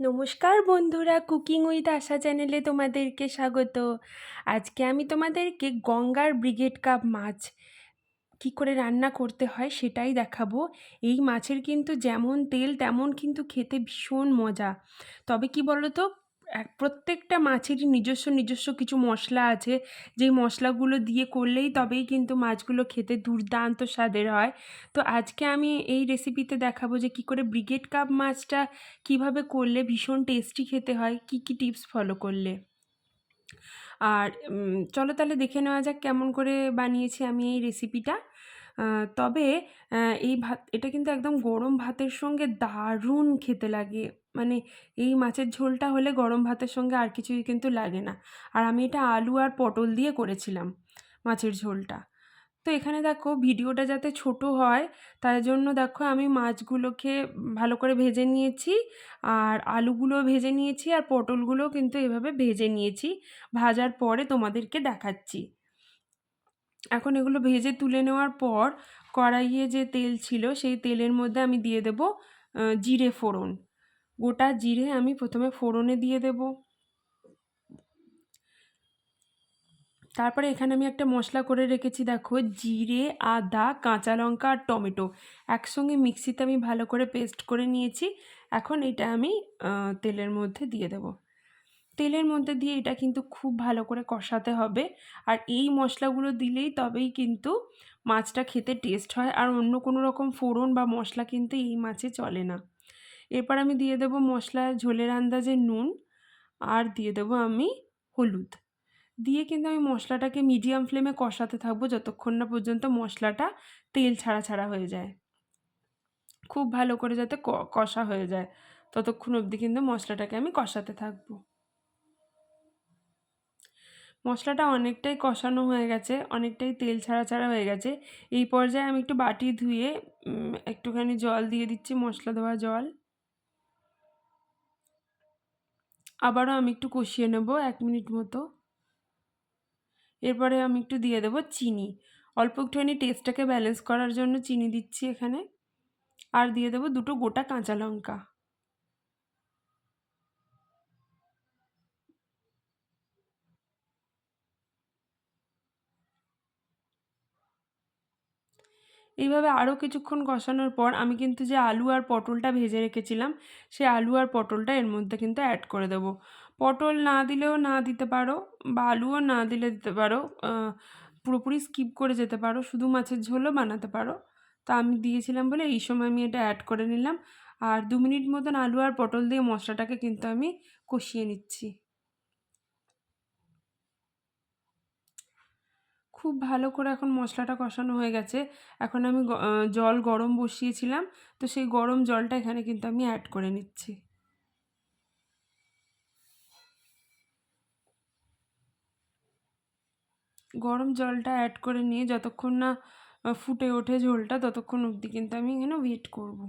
নমস্কার বন্ধুরা cooking with আশা চ্যানেলে তোমাদেরকে স্বাগত। আজকে আমি তোমাদেরকে গঙ্গার ব্রিগেড কাপ মাছ কি করে রান্না করতে হয় সেটাই দেখাবো। এই মাছের কিন্তু যেমন তেল, তেমন কিন্তু খেতে ভীষণ মজা। তবে কি বলো তো এক, প্রত্যেকটা মাছেরই নিজস্ব নিজস্ব কিছু মশলা আছে। যেই মশলাগুলো দিয়ে করলেই তবেই কিন্তু মাছগুলো খেতে দুর্দান্ত স্বাদের হয়। তো আজকে আমি এই রেসিপিতে দেখাবো যে কি করে ব্রিগেড কাপ মাছটা কীভাবে করলে ভীষণ টেস্টি খেতে হয়, কি কি টিপস ফলো করলে। আর চলো তাহলে দেখে নেওয়া যাক কেমন করে বানিয়েছি আমি এই রেসিপিটা তবে এই ভাত, এটা কিন্তু একদম গরম ভাতের সঙ্গে দারুণ খেতে লাগে। মানে এই মাছের ঝোলটা হলে গরম ভাতের সঙ্গে আর কিছুই কিন্তু লাগে না। আর আমি এটা আলু আর পটল দিয়ে করেছিলাম মাছের ঝোলটা। তো এখানে দেখো ভিডিওটা যাতে ছোট হয় তার জন্য দেখো আমি মাছগুলোকে ভালো করে ভেজে নিয়েছি। আর আলুগুলো ভেজে নিয়েছি আর পটলগুলো কিন্তু এভাবে ভেজে নিয়েছি। ভাজার পরে তোমাদেরকে দেখাচ্ছি। এখন এগুলো ভেজে তুলে নেওয়ার পর কড়াইয়ে যে তেল ছিল, সেই তেলের মধ্যে আমি দিয়ে দেব জিরে ফোড়ন। গোটা জিরে আমি প্রথমে ফোড়নে দিয়ে দেব। তারপরে এখানে আমি একটা মশলা করে রেখেছি, দেখো, জিরে, আদা, কাঁচা লঙ্কা আর টমেটো। একসঙ্গে মিক্সিতে আমি ভালো করে পেস্ট করে নিয়েছি। এখন এটা আমি তেলের মধ্যে দিয়ে দেবো। তেলের মধ্যে দিয়ে এটা কিন্তু খুব ভালো করে কষাতে হবে। আর এই মশলাগুলো দিলেই তবেই কিন্তু মাছটা খেতে টেস্ট হয় আর অন্য কোনো রকম ফোড়ন বা মশলা কিন্তু এই মাছে চলে না। এরপর আমি দিয়ে দেবো মশলা, ঝোলের আন্দাজে নুন আর দিয়ে দেবো আমি হলুদ। দিয়ে কিন্তু আমি মশলাটাকে মিডিয়াম ফ্লেমে কষাতে থাকব যতক্ষণ না পর্যন্ত মশলাটা তেল ছাড়া ছাড়া হয়ে যায়। খুব ভালো করে যাতে কষা হয়ে যায়, ততক্ষণ অবধি কিন্তু মশলাটাকে আমি কষাতে থাকব। মশলাটা অনেকটাই কষানো হয়ে গেছে, অনেকটাই তেল ছাড়া ছাড়া হয়ে গেছে। এই পর্যায়ে আমি একটু বাটি ধুয়ে একটুখানি জল দিয়ে দিচ্ছি, মশলা দেওয়া জল। আবারও আমি একটু কষিয়ে নেব এক মিনিট মতো। এরপরে আমি একটু দিয়ে দেবো চিনি। অল্প একটুখানি টেস্টটাকে ব্যালেন্স করার জন্য চিনি দিচ্ছি এখানে। আর দিয়ে দেবো দুটো গোটা কাঁচা লঙ্কা। এইভাবে আরও কিছুক্ষণ কষানোর পর আমি কিন্তু যে আলু আর পটলটা ভেজে রেখেছিলাম, সে আলু আর পটলটা এর মধ্যে কিন্তু অ্যাড করে দেবো। পটল না দিলেও না দিতে পারো বা আলুও না দিলে দিতে পারো পুরোপুরি স্কিপ করে যেতে পারো, শুধু মাছের ঝোলও বানাতে পারো। তা আমি দিয়েছিলাম বলে এই সময় আমি এটা অ্যাড করে নিলাম। আর দু মিনিট মতন আলু আর পটল দিয়ে মশলাটাকে কিন্তু আমি কষিয়ে নিচ্ছি। খুব ভালো করে এখন মশলাটা কষানো হয়ে গেছে। এখন আমি জল গরম বসিয়েছিলাম। তো সেই গরম জলটা এখানে কিন্তু আমি অ্যাড করে নিচ্ছি। গরম জলটা অ্যাড করে নিয়ে যতক্ষণ না ফুটে ওঠে ঝোলটা, ততক্ষণ অবধি কিন্তু আমি এখানে ওয়েট করব।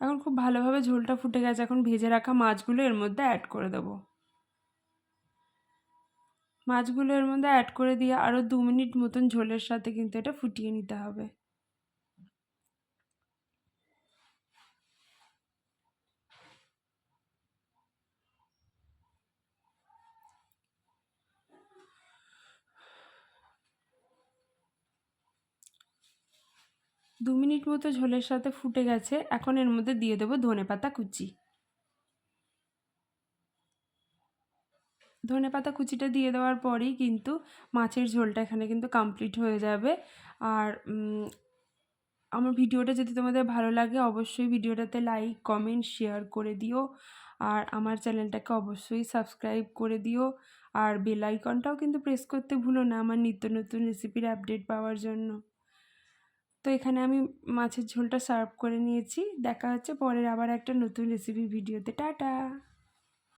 এখন খুব ভালোভাবে ঝোলটা ফুটে গেছে। এখন ভেজে রাখা মাছগুলো এর মধ্যে অ্যাড করে দেবো। মাছগুলো এর মধ্যে অ্যাড করে দিয়ে আরও দু মিনিট মতন ঝোলের সাথে কিন্তু এটা ফুটিয়ে নিতে হবে। দু মিনিট মতো ঝোলের সাথে ফুটে গেছে, এখন এর মধ্যে দিয়ে দেবো ধনে পাতা কুচি। ধনে পাতা কুচিটা দিয়ে দেওয়ার পরেই কিন্তু মাছের ঝোলটা এখানে কিন্তু কমপ্লিট হয়ে যাবে। আর আমার ভিডিওটা যদি তোমাদের ভালো লাগে, অবশ্যই ভিডিওটাতে লাইক কমেন্ট শেয়ার করে দিও। আর আমার চ্যানেলটাকে অবশ্যই সাবস্ক্রাইব করে দিও। আর বেল আইকনটাও কিন্তু প্রেস করতে ভুলো না আমার নিত্য নতুন রেসিপির আপডেট পাওয়ার জন্য। তো এখানে আমি মাছের ঝোলটা সার্ভ করে নিয়েছি। দেখা হচ্ছে পরের আবার একটা নতুন রেসিপি ভিডিওতে টাটা!